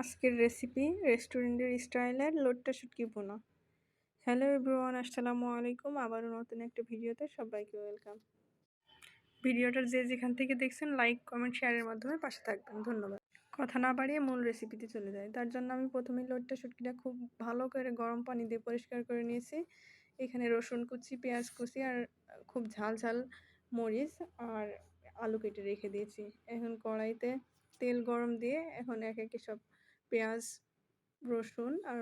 আজকের রেসিপি রেস্টুরেন্টের স্টাইলের লোট্টা শুটকি বোনা হ্যালো এভরিওয়ান আসসালামু আলাইকুম। আবারও নতুন একটা ভিডিওতে সবাইকে ওয়েলকাম ভিডিওটার যে যেখান থেকে দেখছেন লাইক কমেন্ট শেয়ারের মাধ্যমে পাশে থাকবেন। ধন্যবাদ। কথা না বাড়িয়ে মূল রেসিপিতে চলে যায় তার জন্য আমি প্রথমে লোট্টা শুটকিটা খুব ভালো করে গরম পানি দিয়ে পরিষ্কার করে নিয়েছি। এখানে রসুন কুচি, পেঁয়াজ কুচি আর খুব ঝাল ঝাল মরিচ আর আলু কেটে রেখে দিয়েছি। এখন কড়াইতে তেল গরম দিয়ে এখন এক একে সব পেঁয়াজ, রসুন আর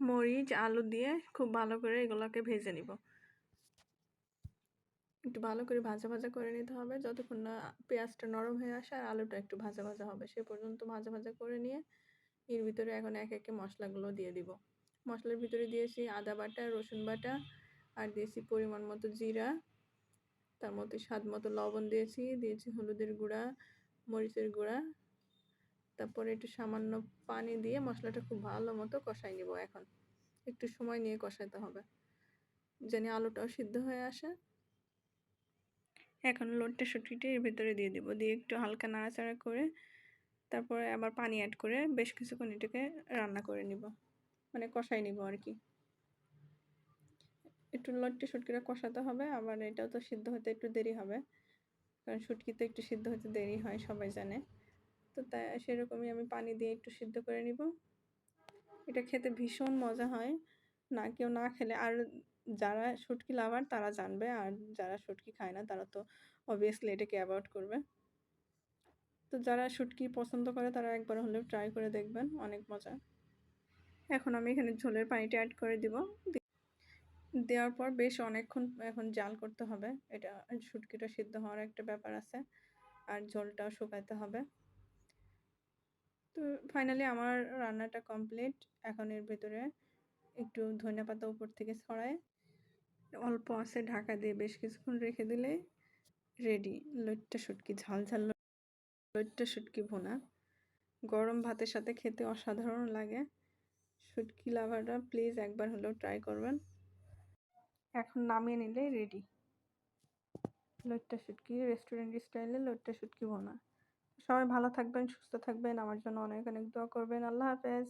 মরিচ, আলু দিয়ে খুব ভালো করে এগুলোকে ভেজে নিব। একটু ভালো করে ভাজা ভাজা করে নিতে হবে। যতক্ষণ না পেঁয়াজটা নরম হয়ে আসে আর আলুটা একটু ভাজা ভাজা হবে, সে পর্যন্ত ভাজা ভাজা করে নিয়ে এর ভিতরে এখন এক একে মশলাগুলো দিয়ে দিব। মশলার ভিতরে দিয়েছি আদা বাটা, রসুন বাটা আর দিয়েছি পরিমাণ মতো জিরা। তার মধ্যে স্বাদ মতো লবণ দিয়েছি দিয়েছি হলুদের গুঁড়া, মরিচের গুঁড়া তারপরে একটু সামান্য পানি দিয়ে মশলাটা খুব ভালো মতো কষাই নিব এখন। একটু সময় নিয়ে কষাইতে হবে। যেন আলুটাও সিদ্ধ হয়ে আসে। এখন লোটটা শুটকিটি এর ভিতরে দিয়ে দিব। দিয়ে একটু হালকা নাড়াচাড়া করে তারপরে আবার পানি অ্যাড করে বেশ কিছুক্ষণ এটাকে রান্না করে নিব। মানে কষাই নিব আর কি। একটু লট্টি শুটকিটা কষাতে হবে। আবার এটাও তো সিদ্ধ হতে একটু দেরি হবে। কারণ শুটকি তো একটু সিদ্ধ হতে দেরি হয়, সবাই জানে। তো তাই সেরকমই আমি পানি দিয়ে একটু সিদ্ধ করে নিব। এটা খেতে ভীষণ মজা হয়। না, কেউ না খেলে, আর যারা শুটকি লাভার, তারা জানবে, আর যারা শুটকি খায় না, তারা তো অবভিয়াসলি এটাকে অ্যাভয়েড করবে। তো যারা শুটকি পছন্দ করে, তারা একবার হলেও ট্রাই করে দেখবেন, অনেক মজা। এখন আমি এখানে ঝোলের পানিটা অ্যাড করে দিব। দেওয়ার পর বেশ অনেকক্ষণ এখন জাল করতে হবে। এটা শুটকিটা সিদ্ধ হওয়ার একটা ব্যাপার আছে, আর ঝোলটাও শুকাতে হবে। তো ফাইনালি আমার রান্নাটা কমপ্লিট এখন এর ভেতরে একটু ধনে পাতা উপর থেকে ছড়ায়। অল্প আছে ঢাকা দিয়ে বেশ কিছুক্ষণ রেখে দিলে রেডি লইট্টা শুটকি ঝাল ঝাল লইট্টা শুটকি ভোনা। গরম ভাতের সাথে খেতে অসাধারণ লাগে। শুটকি লাভাররা প্লিজ একবার হলেও ট্রাই করবেন। এখন নামিয়ে নিলে রেডি লইট্টা শুটকি রেস্টুরেন্ট স্টাইলে লইট্টা শুটকি ভোনা। সবাই ভালো থাকবেন সুস্থ থাকবেন। আমার জন্য অনেক অনেক দোয়া করবেন। আল্লাহ হাফেজ।